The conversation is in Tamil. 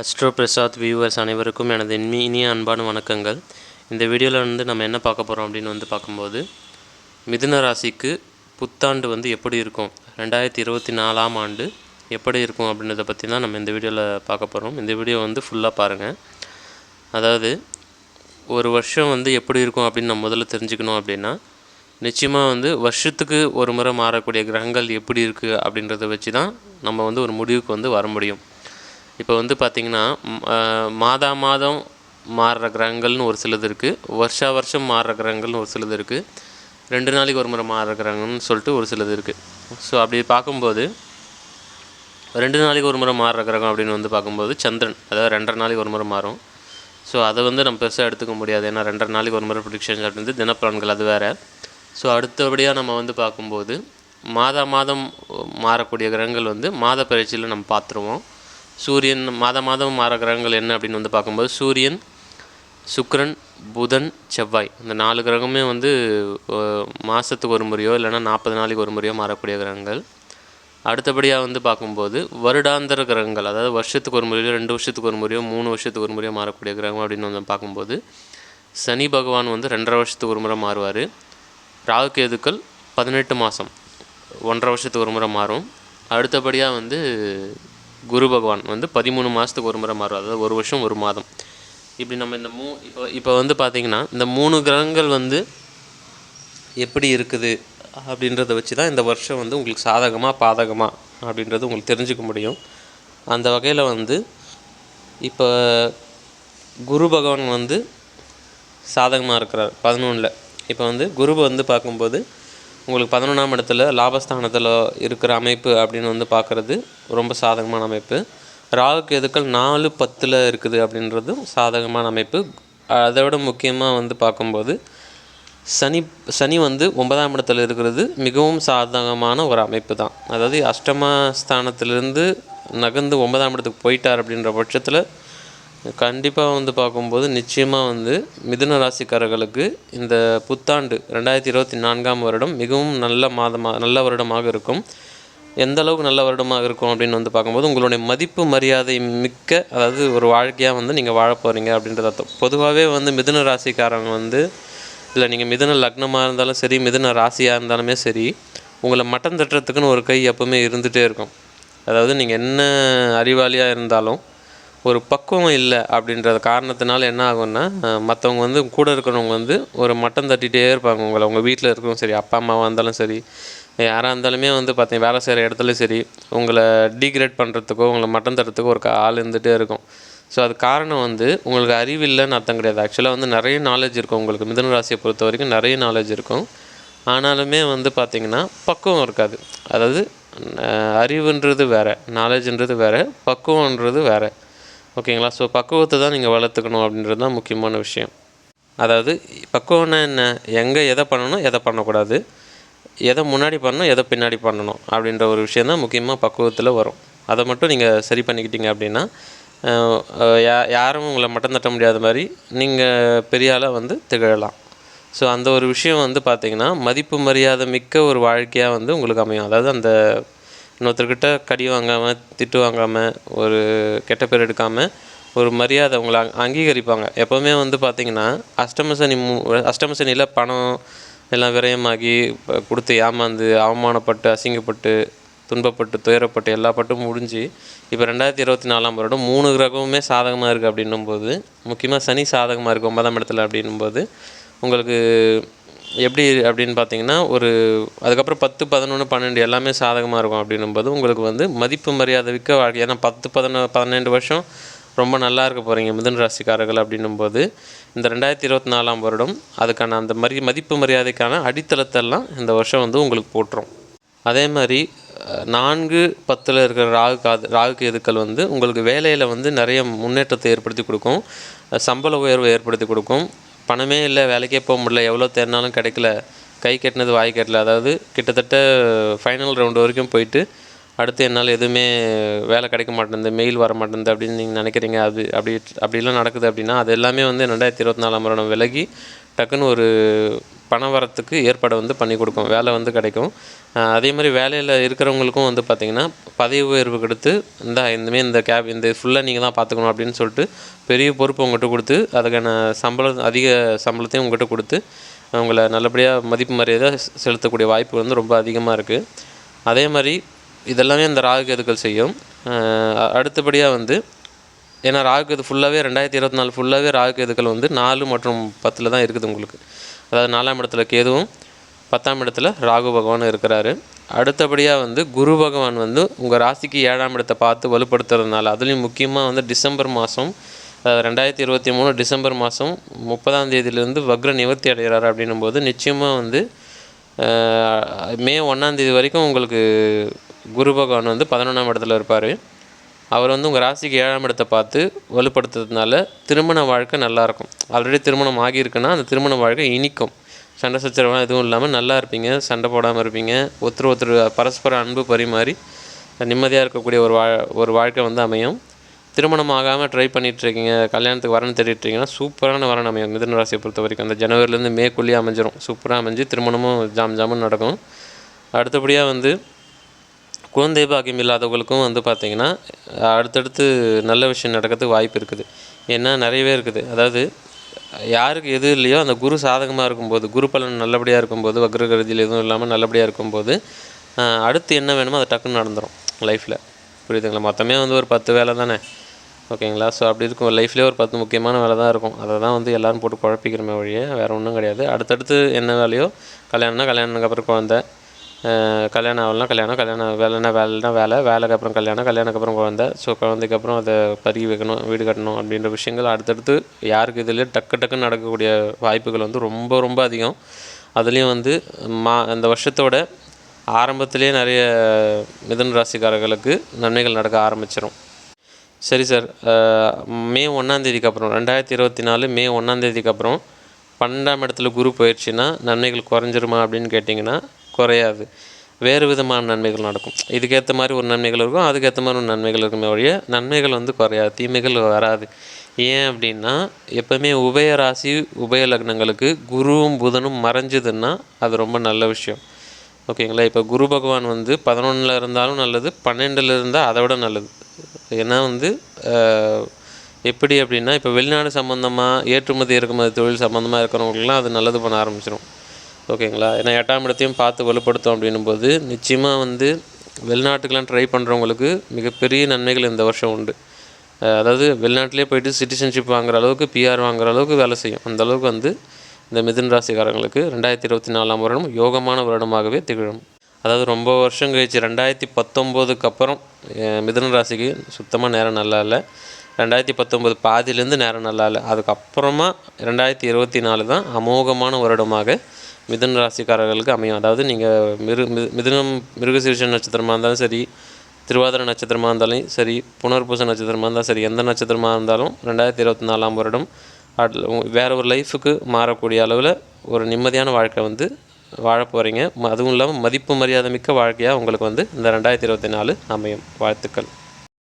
அஸ்ட்ரோ பிரசாத் வியூவர்ஸ் அனைவருக்கும் எனது இனி இனிய அன்பான வணக்கங்கள். இந்த வீடியோவில் வந்து நம்ம என்ன பார்க்க போகிறோம் அப்படின்னு வந்து பார்க்கும்போது மிதுன ராசிக்கு புத்தாண்டு வந்து எப்படி இருக்கும்? ரெண்டாயிரத்தி இருபத்தி நாலாம் ஆண்டு எப்படி இருக்கும் அப்படின்றத பற்றி தான் நம்ம இந்த வீடியோவில் பார்க்க போகிறோம் இந்த வீடியோ வந்து ஃபுல்லாக பாருங்கள் அதாவது ஒரு வருஷம் வந்து எப்படி இருக்கும் அப்படின்னு நம்ம முதல்ல தெரிஞ்சுக்கணும் அப்படின்னா நிச்சயமாக வந்து வருஷத்துக்கு ஒரு முறை மாறக்கூடிய கிரகங்கள் எப்படி இருக்குது அப்படின்றத வச்சு தான் நம்ம வந்து ஒரு முடிவுக்கு வந்து வர முடியும். இப்போ வந்து பார்த்திங்கன்னா மாதா மாதம் மாறுற கிரகங்கள்னு ஒரு சிலது இருக்குது வருஷா வருஷம் மாறுற கிரகங்கள்னு ஒரு சிலது இருக்குது ரெண்டு நாளைக்கு ஒரு முறை மாறுற கிரகங்கள்னு சொல்லிட்டு ஒரு சிலது இருக்குது ஸோ அப்படி பார்க்கும்போது ரெண்டு நாளைக்கு ஒரு முறை மாறுற கிரகம் அப்படின்னு வந்து பார்க்கும்போது சந்திரன் அதாவது ரெண்டரை நாளைக்கு ஒரு முறை மாறும். ஸோ அதை வந்து நம்ம பெருசாக எடுத்துக்க முடியாது. ஏன்னா ரெண்டரை நாளைக்கு ஒரு முறை ப்ரிடிக்ஷன்ஸ் அப்படின்றது தினப்பலன்கள் அது வேறு. ஸோ அடுத்தபடியாக நம்ம வந்து பார்க்கும்போது மாதா மாதம் மாறக்கூடிய கிரகங்கள் வந்து மாத பயிற்சியில் நம்ம பார்த்துருவோம். சூரியன் மாத மாதம் மாற கிரகங்கள் என்ன அப்படின்னு வந்து பார்க்கும்போது சூரியன் சுக்ரன் புதன் செவ்வாய். இந்த நாலு கிரகமே வந்து மாதத்துக்கு ஒரு முறையோ இல்லைன்னா நாற்பது நாளைக்கு ஒரு முறையோ மாறக்கூடிய கிரகங்கள். அடுத்தபடியாக வந்து பார்க்கும்போது வருடாந்திர கிரகங்கள் அதாவது வருஷத்துக்கு ஒரு முறையோ ரெண்டு வருஷத்துக்கு ஒரு முறையோ மூணு வருஷத்துக்கு ஒரு முறையோ மாறக்கூடிய கிரகம் அப்படின்னு வந்து பார்க்கும்போது சனி பகவான் வந்து ரெண்டரை வருஷத்துக்கு ஒரு முறை மாறுவார். ராகு கேதுக்கள் பதினெட்டு மாதம் ஒன்றரை வருஷத்துக்கு ஒரு முறை மாறும். அடுத்தபடியாக வந்து குரு பகவான் வந்து பதிமூணு மாதத்துக்கு ஒரு முறை மாறுவார். அதாவது ஒரு வருஷம் ஒரு மாதம். இப்படி நம்ம இந்த மூ இப்போ இப்போ வந்து பார்த்திங்கன்னா இந்த மூணு கிரகங்கள் வந்து எப்படி இருக்குது அப்படின்றத வச்சு தான் இந்த வருஷம் வந்து உங்களுக்கு சாதகமாக பாதகமாக அப்படின்றது உங்களுக்கு தெரிஞ்சுக்க முடியும். அந்த வகையில் வந்து இப்போ குரு பகவான் வந்து சாதகமாக இருக்கிறார் பதினொன்றில் இப்போ வந்து குரு வந்து பார்க்கும்போது உங்களுக்கு பதினொன்றாம் இடத்துல லாபஸ்தானத்தில் இருக்கிற அமைப்பு அப்படின்னு வந்து பார்க்குறது ரொம்ப சாதகமான அமைப்பு. ராகுக்கு எதுக்கள் நாலு பத்தில் இருக்குது அப்படின்றதும் சாதகமான அமைப்பு. அதை விட முக்கியமாக வந்து பார்க்கும்போது சனி சனி வந்து ஒன்பதாம் இடத்துல இருக்கிறது மிகவும் சாதகமான ஒரு அமைப்பு தான். அதாவது அஷ்டம ஸ்தானத்திலிருந்து நகர்ந்து ஒன்பதாம் இடத்துக்கு போயிட்டார் அப்படின்ற பட்சத்தில் கண்டிப்பாக வந்து பார்க்கும்போது நிச்சயமாக வந்து மிதுன ராசிக்காரர்களுக்கு இந்த புத்தாண்டு ரெண்டாயிரத்தி இருபத்தி நான்காம் வருடம் மிகவும் நல்ல மாதமாக நல்ல வருடமாக இருக்கும். எந்த அளவுக்கு நல்ல வருடமாக இருக்கும் அப்படின்னு வந்து பார்க்கும்போது உங்களுடைய மதிப்பு மரியாதை மிக்க அதாவது ஒரு வாழ்க்கையாக வந்து நீங்கள் வாழ போகிறீங்க அப்படின்றது அர்த்தம். பொதுவாகவே வந்து மிதுன ராசிக்காரங்க வந்து இல்லை நீங்கள் மிதுன லக்னமாக இருந்தாலும் சரி மிதுன ராசியாக இருந்தாலுமே சரி உங்களை மட்டம் தட்டுறதுக்குன்னு ஒரு கை எப்போவுமே இருந்துகிட்டே இருக்கும். அதாவது நீங்கள் என்ன அறிவாளியாக இருந்தாலும் ஒரு பக்குவம் இல்லை அப்படின்றது காரணத்தினால என்ன ஆகும்னா மற்றவங்க வந்து கூட இருக்கிறவங்க வந்து ஒரு மட்டம் தட்டிகிட்டே இருப்பாங்க உங்களை. உங்கள் வீட்டில் இருக்கிறவங்க சரி அப்பா அம்மாவாக இருந்தாலும் சரி யாராக இருந்தாலுமே வந்து பார்த்தீங்க வேலை செய்கிற இடத்துல சரி உங்களை டீக்ரேட் பண்ணுறதுக்கோ உங்களை மட்டம் தட்டுறதுக்கோ ஒரு ஆள் இருந்துகிட்டே இருக்கும். ஸோ அது காரணம் வந்து உங்களுக்கு அறிவு இல்லைன்னு அர்த்தம் கிடையாது. ஆக்சுவலாக வந்து நிறைய நாலேஜ் இருக்கும் உங்களுக்கு. மிதன ராசியை பொறுத்த வரைக்கும் நிறைய நாலேஜ் இருக்கும். ஆனாலுமே வந்து பார்த்திங்கன்னா பக்குவம் இருக்காது. அதாவது அறிவுன்றது வேறு நாலேஜ்ன்றது வேறு பக்குவன்றது வேறு. ஓகேங்களா? ஸோ பக்குவத்தை தான் நீங்கள் வளர்த்துக்கணும் அப்படின்றது தான் முக்கியமான விஷயம். அதாவது பக்குவம்னா என்ன? எங்கே எதை பண்ணணும் எதை பண்ணக்கூடாது? எதை முன்னாடி பண்ணணும் எதை பின்னாடி பண்ணணும்? அப்படின்ற ஒரு விஷயம் தான் முக்கியமாக பக்குவத்தில் வரும். அதை மட்டும் நீங்கள் சரி பண்ணிக்கிட்டீங்க அப்படின்னா யா யாரும் உங்களை மட்டம் தட்ட முடியாத மாதிரி நீங்கள் பெரிய ஆளாக வந்து திகழலாம். ஸோ அந்த ஒரு விஷயம் வந்து பார்த்திங்கன்னா மதிப்பு மரியாதை மிக்க ஒரு வாழ்க்கையாக வந்து உங்களுக்கு அமையும். அதாவது அந்த இன்னொருத்தர்கிட்ட கடி வாங்காமல் திட்டு வாங்காமல் ஒரு கெட்ட பேர் எடுக்காமல் ஒரு மரியாதை உங்களை அங்- அங்கீகரிப்பாங்க. எப்போவுமே வந்து பார்த்திங்கன்னா அஷ்டம சனி மூ அஷ்டம சனியில் பணம் எல்லாம் விரயமாகி கொடுத்து ஏமாந்து அவமானப்பட்டு அசிங்கப்பட்டு துன்பப்பட்டு துயரப்பட்டு எல்லா பட்டும் முடிஞ்சு இப்போ ரெண்டாயிரத்தி இருபத்தி நாலாம் வருடம் மூணு கிரகமுமே சாதகமாக இருக்குது அப்படின்னும் போது முக்கியமாக சனி சாதகமாக இருக்குது ஒன்பதாம் இடத்துல அப்படின்னும் போது உங்களுக்கு எப்படி அப்படின்னு பார்த்தீங்கன்னா ஒரு அதுக்கப்புறம் பத்து பதினொன்று பன்னெண்டு எல்லாமே சாதகமாக இருக்கும் அப்படின்னும்போது உங்களுக்கு வந்து மதிப்பு மரியாதை விற்க வாழ்க்கை. ஏன்னா பத்து பதினொ பன்னெண்டு வருஷம் ரொம்ப நல்லா இருக்க போகிறீங்க மிதன் ராசிக்காரர்கள் அப்படின்னும் போது இந்த ரெண்டாயிரத்தி இருபத்தி நாலாம் வருடம் அதுக்கான அந்த மரி மதிப்பு மரியாதைக்கான அடித்தளத்தெல்லாம் இந்த வருஷம் வந்து உங்களுக்கு போட்டுரும். அதே மாதிரி நான்கு பத்தில் இருக்கிற ராகு காது ராகு கேதுக்கள் வந்து உங்களுக்கு வேலையில் வந்து நிறைய முன்னேற்றத்தை ஏற்படுத்தி கொடுக்கும். சம்பள உயர்வை ஏற்படுத்தி கொடுக்கும். பணமே இல்லை வேலைக்கே போக முடியல எவ்வளோ தேடினாலும் கிடைக்கல கை கட்டினது வாய் கட்டல. அதாவது கிட்டத்தட்ட ஃபைனல் ரவுண்டு வரைக்கும் போயிட்டு அடுத்து என்னால் எதுவுமே வேலை கிடைக்க மாட்டேங்குது மெயில் வர மாட்டேங்குது அப்படின்னு நீங்கள் நினைக்கிறீங்க அது அப்படி அப்படிலாம் நடக்குது அப்படின்னா அது எல்லாமே வந்து ரெண்டாயிரத்தி இருபத்தி நாலாம் வருடம் விலகி டக்குன்னு ஒரு பணம் வரத்துக்கு ஏற்பாடு வந்து பண்ணி கொடுக்கும் வேலை வந்து கிடைக்கும். அதே மாதிரி வேலையில் இருக்கிறவங்களுக்கும் வந்து பார்த்திங்கன்னா பதவி உயர்வு கொடுத்து இந்த இந்தமாரி இந்த கேப் இந்த ஃபுல்லாக நீங்கள் தான் பார்த்துக்கணும் அப்படின்னு சொல்லிட்டு பெரிய பொறுப்பு உங்கள்கிட்ட கொடுத்து அதுக்கான சம்பளம் அதிக சம்பளத்தையும் உங்கள்கிட்ட கொடுத்து உங்களை நல்லபடியாக மதிப்பு மரியாதை செ- செலுத்தக்கூடிய வாய்ப்பு வந்து ரொம்ப அதிகமாக இருக்குது அதே மாதிரி இதெல்லாமே இந்த ராகு கேதுக்கள் செய்யும். அடுத்தபடியாக வந்து ஏன்னா ராகுகேது ஃபுல்லாகவே ரெண்டாயிரத்தி இருபத்தி நாலு ஃபுல்லாகவே ராகுகேதுக்கள் வந்து நாலு மற்றும் பத்தில் தான் இருக்குது உங்களுக்கு. அதாவது நாலாம் இடத்துல கேதுவும் பத்தாம் இடத்துல ராகு பகவான் இருக்கிறாரு. அடுத்தபடியாக வந்து குரு பகவான் வந்து உங்கள் ராசிக்கு ஏழாம் இடத்தை பார்த்து வலுப்படுத்துறதுனால அதுலேயும் முக்கியமாக வந்து டிசம்பர் மாதம் அதாவது ரெண்டாயிரத்தி இருபத்தி மூணு டிசம்பர் மாதம் முப்பதாம் தேதியிலேருந்து வக்ர நிவர்த்தி அடைகிறாரு அப்படின்னும் போது நிச்சயமாக வந்து மே ஒன்றாந்தேதி வரைக்கும் உங்களுக்கு குரு பகவான் வந்து பதினொன்றாம் இடத்துல இருப்பார். அவர் வந்து உங்கள் ராசிக்கு ஏழாம் இடத்தை பார்த்து வலுப்படுத்துறதுனால திருமண வாழ்க்கை நல்லாயிருக்கும். ஆல்ரெடி திருமணம் ஆகியிருக்குன்னா அந்த திருமண வாழ்க்கை இனிக்கும். சண்டை சச்சரவுலாம் எதுவும் இல்லாமல் நல்லா இருப்பீங்க சண்டை போடாமல் இருப்பீங்க ஒருத்தர் ஒருத்தர் பரஸ்பர அன்பு பரிமாறி நிம்மதியாக இருக்கக்கூடிய ஒரு வா ஒரு வாழ்க்கை வந்து அமையும். திருமணம் ஆகாமல் ட்ரை இருக்கீங்க கல்யாணத்துக்கு வரணும் தேடிட்டு இருக்கீங்கன்னா சூப்பரான வரன் அமையும். மிதன ராசியை பொறுத்த வரைக்கும். அந்த ஜனவரிலேருந்து மேக்குள்ளேயே அமைஞ்சிரும். சூப்பராக அமைஞ்சு திருமணமும் ஜாம் ஜாமுன்னு நடக்கும். அடுத்தபடியாக வந்து குழந்தை பாக்கியம் இல்லாதவங்களுக்கும் வந்து பார்த்திங்கன்னா அடுத்தடுத்து நல்ல விஷயம் நடக்கிறதுக்கு வாய்ப்பு இருக்குது. ஏன்னா நிறையவே இருக்குது. அதாவது யாருக்கு எது இல்லையோ அந்த குரு சாதகமாக இருக்கும்போது குரு பலன் நல்லபடியாக இருக்கும்போது வக்ரகதியில் எதுவும் இல்லாமல் நல்லபடியாக இருக்கும்போது அடுத்து என்ன வேணுமோ அது டக்குன்னு நடந்துடும் லைஃப்பில் புரியுதுங்களா? மொத்தமே வந்து ஒரு பத்து வேலை தானே. ஓகேங்களா? ஸோ அப்படி இருக்கும். லைஃப்லேயே ஒரு பத்து முக்கியமான வேலை தான் இருக்கும். அதை தான் வந்து எல்லோரும் போட்டு குழப்பிக்கிறமே வழியே வேறு ஒன்றும் கிடையாது. அடுத்தடுத்து என்ன வேலையோ கல்யாணம்னா கல்யாணத்துக்கு அப்புறம் குழந்தை கல்யாணம் ஆகலாம் கல்யாணம் கல்யாணம் வேலைனா வேலைனா வேலை வேலைக்கு அப்புறம் கல்யாணம் கல்யாணத்துக்கு அப்புறம் குழந்த. ஸோ குழந்தைக்கு அப்புறம் அதை பருகி வைக்கணும் வீடு கட்டணும் அப்படின்ற விஷயங்கள் அடுத்தடுத்து யாருக்கு இதில் டக்கு டக்குன்னு நடக்கக்கூடிய வாய்ப்புகள் வந்து ரொம்ப ரொம்ப அதிகம். அதுலேயும் வந்து மா இந்த வருஷத்தோட ஆரம்பத்திலே நிறைய மிதன் ராசிக்காரர்களுக்கு நன்மைகள் நடக்க ஆரம்பிச்சிடும் சரி சார் மே ஒன்றாந்தேதிக்கு அப்புறம் ரெண்டாயிரத்தி இருபத்தி நாலு மே ஒன்றாந்தேதிக்கு அப்புறம் பன்னெண்டாம் இடத்துல குரு போயிடுச்சுன்னா நன்மைகள் குறைஞ்சிருமா அப்படின்னு கேட்டிங்கன்னா குறையாது. வேறு விதமான நன்மைகள் நடக்கும். இதுக்கேற்ற மாதிரி ஒரு நன்மைகள் இருக்கும் அதுக்கேற்ற மாதிரி ஒரு நன்மைகள் இருக்குமே ஒழிய நன்மைகள் வந்து குறையாது தீமைகள் வராது. ஏன் அப்படின்னா எப்போவுமே உபய ராசி உபய லக்னங்களுக்கு குருவும் புதனும் மறைஞ்சதுன்னா அது ரொம்ப நல்ல விஷயம். ஓகேங்களா? இப்போ குரு பகவான் வந்து பதினொன்றில் இருந்தாலும் நல்லது பன்னெண்டில் இருந்தால் அதை விட நல்லது. ஏன்னா வந்து எப்படி அப்படின்னா இப்போ வெளிநாடு சம்மந்தமாக ஏற்றுமதி இறக்குமதி தொழில் சம்மந்தமாக இருக்கிறவங்களுக்குலாம் அது நல்லது பண்ண ஆரம்பிச்சிடும் ஓகேங்களா? ஏன்னா எட்டாம் இடத்தையும் பார்த்து வலுப்படுத்தும் அப்படின்னும் போது நிச்சயமாக வந்து வெளிநாட்டுக்கெலாம் ட்ரை பண்ணுறவங்களுக்கு மிகப்பெரிய நன்மைகள் இந்த வருஷம் உண்டு. அதாவது வெளிநாட்டிலே போயிட்டு சிட்டிசன்ஷிப் வாங்குற அளவுக்கு பிஆர் வாங்குற அளவுக்கு வேலை செய்யும். அந்த அளவுக்கு வந்து இந்த மிதுன் ராசிக்காரங்களுக்கு ரெண்டாயிரத்தி இருபத்தி நாலாம் வருடம் யோகமான வருடமாகவே திகழும். அதாவது ரொம்ப வருஷம் கழிச்சு ரெண்டாயிரத்தி பத்தொம்போதுக்கு அப்புறம் மிதுன ராசிக்கு சுத்தமாக நேரம் நல்லா இல்லை. ரெண்டாயிரத்தி பத்தொம்போது பாதியிலேருந்து நேரம் நல்லா இல்லை. அதுக்கப்புறமா ரெண்டாயிரத்தி இருபத்தி நாலு தான் அமோகமான வருடமாக மிதன ராசிக்காரர்களுக்கு அமையும். அதாவது நீங்கள் மிரு மி- மிதுனம் மிருகசீரிஷ நட்சத்திரமாக இருந்தாலும் சரி திருவாதிரை நட்சத்திரமாக இருந்தாலும் சரி புனர்பூச நட்சத்திரமாக இருந்தாலும் சரி எந்த நட்சத்திரமாக இருந்தாலும் ரெண்டாயிரத்தி இருபத்தி நாலாம் வருடம் வேறு ஒரு லைஃபுக்கு மாறக்கூடிய அளவில் ஒரு நிம்மதியான வாழ்க்கை வந்து வாழ போகிறீங்க அதுவும் இல்லாமல் மதிப்பு மரியாதை மிக்க வாழ்க்கையாக உங்களுக்கு வந்து இந்த ரெண்டாயிரத்தி இருபத்தி நாலு அமையும். வாழ்த்துக்கள்.